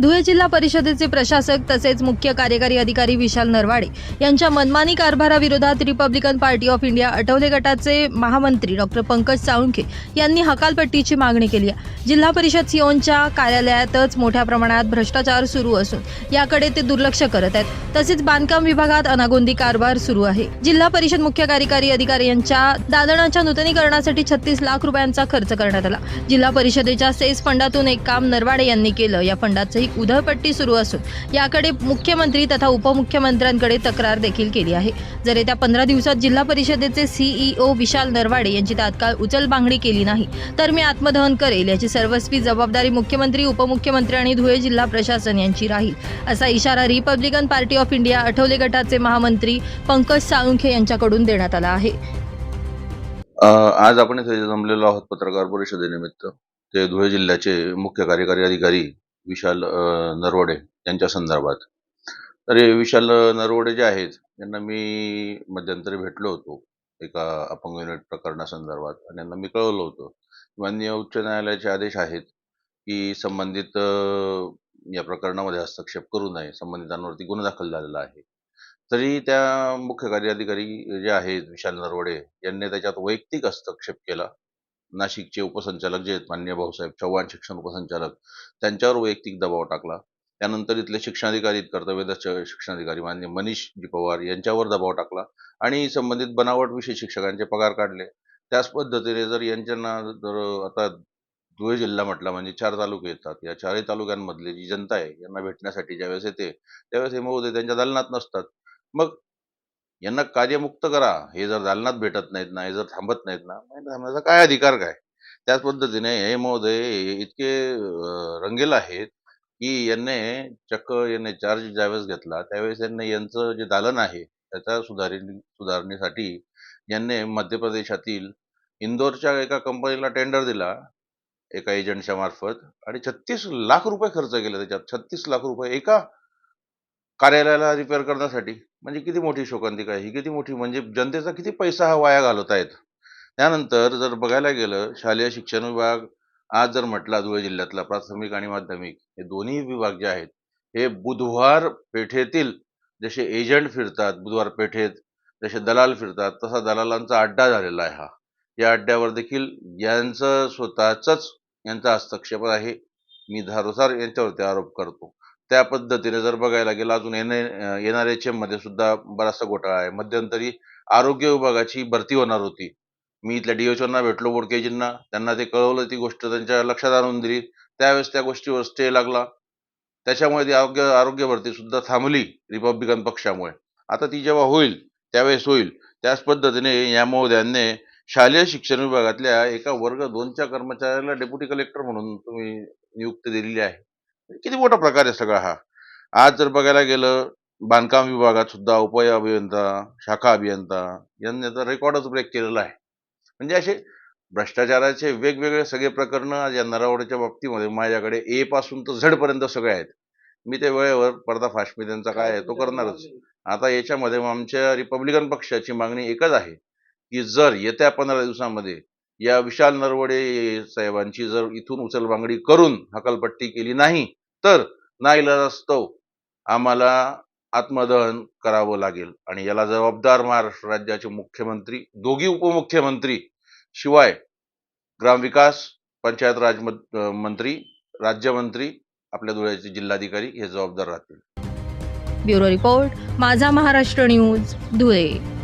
धुळे जिल्हा परिषदेचे प्रशासक तसेच मुख्य कार्यकारी अधिकारी विशाल नरवाडे यांच्या मनमानी कारभाराविरोधात Republican Party of India Athawale गटाचे महामंत्री डॉक्टर पंकज साळुंखे यांनी हकालपट्टीची मागणी केली आहे. जिल्हा परिषद सिओनच्या कार्यालयातच मोठ्या प्रमाणात भ्रष्टाचार सुरू असून याकडे ते दुर्लक्ष करत आहेत. तसेच बांधकाम विभागात अनागोंदी कारभार सुरू आहे. जिल्हा परिषद मुख्य कार्यकारी अधिकारी यांच्या दालनाच्या नूतनीकरणासाठी छत्तीस लाख रुपयांचा खर्च करण्यात आला. जिल्हा परिषदेच्या सेस फंडातून एक काम नरवाडे यांनी केलं. या फंडाचंही उधळपट्टी सुरू असून याकडे मुख्यमंत्री तथा उपमुख्यमंत्र्यांकडे तक्रार देखील केली आहे. जर येत्या पंधरा दिवसात जिल्हा परिषदेचे सीईओ विशाल नरवाडे यांची तात्काळ उचलबांगडी केली नाही तर मी आत्मदहन करेल याची सर्वस्वी जबाबदारी मुख्यमंत्री उपमुख्यमंत्री आणि धुळे जिल्हा प्रशासन यांची राहील असा इशारा Republican Party of India Athawale गटाचे महामंत्री पंकज साळुंखे यांच्याकडून देण्यात आला आहे. आज आपण इथे जमलेलो आहोत पत्रकार परिषदेनिमित्त. ते धुळे जिल्ह्याचे मुख्य कार्यकारी अधिकारी विशाल नरवडे यांच्या संदर्भात. तर हे विशाल नरवडे जे आहेत यांना मी मध्यंतरी भेटलो होतो एका अपंग युनिट प्रकरणासंदर्भात आणि यांना मी कळवलं होतं. माननीय उच्च न्यायालयाचे आदेश आहेत की संबंधित या प्रकरणामध्ये हस्तक्षेप करू नये. संबंधितांवरती गुन्हा दाखल झालेला आहे. तरी त्या मुख्य कार्य अधिकारी जे आहेत विशाल नरवडे यांनी त्याच्यात वैयक्तिक हस्तक्षेप केला. नाशिकचे उपसंचालक जे आहेत मान्य भाऊसाहेब चव्हाण शिक्षण उपसंचालक त्यांच्यावर वैयक्तिक दबाव टाकला. त्यानंतर इथले शिक्षणाधिकारी कर्तव्यदक्ष शिक्षणाधिकारी मान्य मनीष जी पवार यांच्यावर दबाव टाकला आणि संबंधित बनावट विषय शिक्षकांचे पगार काढले. त्याच पद्धतीने जर यांच्यांना जर आता धुळे जिल्हा म्हटला म्हणजे चार तालुके येतात. या चारही तालुक्यांमधली जी जनता आहे यांना भेटण्यासाठी ज्यावेळेस येते त्यावेळेस हे महोदय त्यांच्या दालनात नसतात. मग यांना कार्यमुक्त करा. हे जर दालनात भेटत नाहीत ना हे जर थांबत नाहीत ना थांबण्याचा काय अधिकार काय? त्याच पद्धतीने हे महोदय इतके रंगेल आहेत की यांनी चक्क यांनी चार्ज ज्यावेळेस घेतला त्यावेळेस यांनी यांचं जे दालन आहे त्याच्या सुधारी सुधारणेसाठी यांनी मध्य प्रदेशातील इंदोरच्या एका कंपनीला टेंडर दिला एका एजंटच्या मार्फत. आणि छत्तीस लाख रुपये खर्च केले त्याच्यात. छत्तीस लाख रुपये एका कार्यालयाला रिपेअर करण्यासाठी. म्हणजे किती मोठी शोकांतिका आहे ही किती मोठी म्हणजे जनतेचा किती पैसा हा वाया घालवत आहेत त्यानंतर जर बघायला गेलं शालेय शिक्षण विभाग आज जर म्हटला धुळे जिल्ह्यातला प्राथमिक आणि माध्यमिक हे दोन्ही विभाग जे आहेत हे बुधवार पेठेतील जसे एजंट फिरतात बुधवार पेठेत जसे दलाल फिरतात तसा दलालांचा अड्डा झालेला आहे हा. या अड्ड्यावर देखील यांचं स्वतःच यांचा हस्तक्षेप आहे. मी धारोसार यांच्यावरती आरोप करतो. त्या पद्धतीने जर बघायला गेलं अजून एन एन आर एच एममध्ये सुद्धा बराचसा घोटाळा आहे. मध्यंतरी आरोग्य विभागाची भरती होणार होती. मी इथल्या डीएचओना भेटलो बोडकेजींना. त्यांना ते कळवलं ती गोष्ट त्यांच्या लक्षात आणून दिली. त्यावेळेस त्या गोष्टीवर स्टे लागला. त्याच्यामुळे ती आरोग्य आरोग्य भरती सुद्धा थांबली रिपब्लिकन पक्षामुळे. आता ती जेव्हा होईल त्यावेळेस होईल. त्याच पद्धतीने या महोदयांनी शालेय शिक्षण विभागातल्या एका वर्ग दोनच्या कर्मचाऱ्याला डेप्युटी कलेक्टर म्हणून तुम्ही नियुक्ती दिलेली आहे. किती मोठा प्रकार आहे सगळा हा. आज जर बघायला गेलं बांधकाम विभागात सुद्धा उपाय अभियंता शाखा अभियंता यांनी तर रेकॉर्डच ब्रेक केलेला आहे. म्हणजे असे भ्रष्टाचाराचे वेगवेगळे सगळे प्रकरण आज या नरावड्याच्या बाबतीमध्ये माझ्याकडे ए पासून तर झडपर्यंत सगळे आहेत. मी ते वेळेवर पर्दाफाश मी त्यांचा काय आहे तो करणारच. आता याच्यामध्ये आमच्या रिपब्लिकन पक्षाची मागणी एकच आहे की जर येत्या पंधरा दिवसामध्ये या विशाल नरवडे साहेबांची जर इथून उचलबांगडी करून हकालपट्टी केली नाही तर नाईलाजास्तव आम्हाला आत्मदहन करावं लागेल. आणि याला जबाबदार महाराष्ट्र राज्याचे मुख्यमंत्री दोघी उपमुख्यमंत्री शिवाय ग्रामविकास पंचायत राज मंत्री राज्यमंत्री आपल्या धुळ्याचे जिल्हाधिकारी हे जबाबदार राहतील. ब्युरो रिपोर्ट माझा महाराष्ट्र न्यूज धुळे.